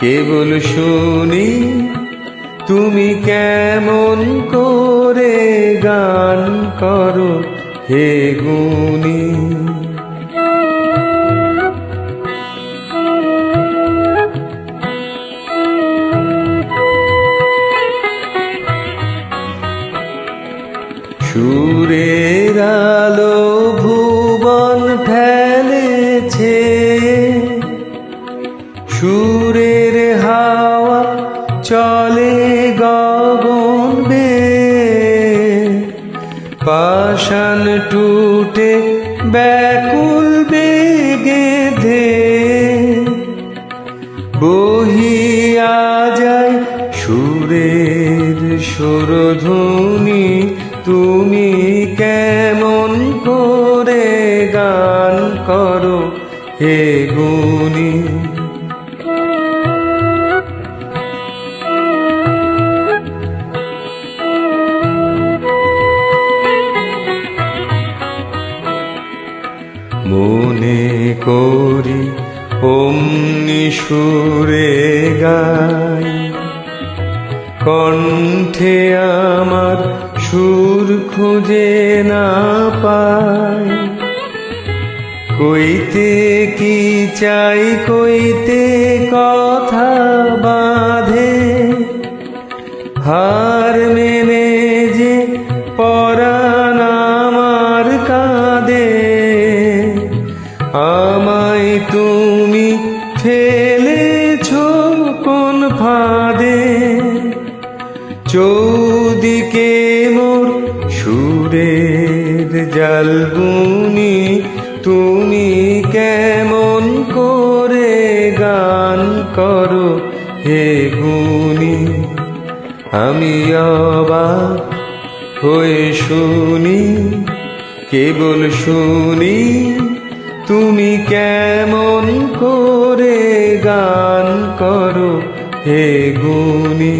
কেবল শুনি তুমি কেমন করে গান করো হে গুণী? সুরের আলো ভুবন ফেলেছে সুরের বে পাষাণ টুটে ব্যাকুল বেগে ধে। বহিয়া যায় সুরের সুরধ্বনি তুমি কেমন করে গান করো হে করি, অমনি সুরে গাই। কণ্ঠে আমার সুর খুঁজে না পাই। কইতে কি চাই, কইতে কথা বাঁধে। হার তুমি ফেলেছ কোন ফাঁদে? চৌদিকে মোর সুরের জালবুনি তুমি কেমন করে গান করো হে গুণী আমি অবাক হয়ে শুনি, কেবল শুনি তুমি কেমন করে গান করো? হে গুণী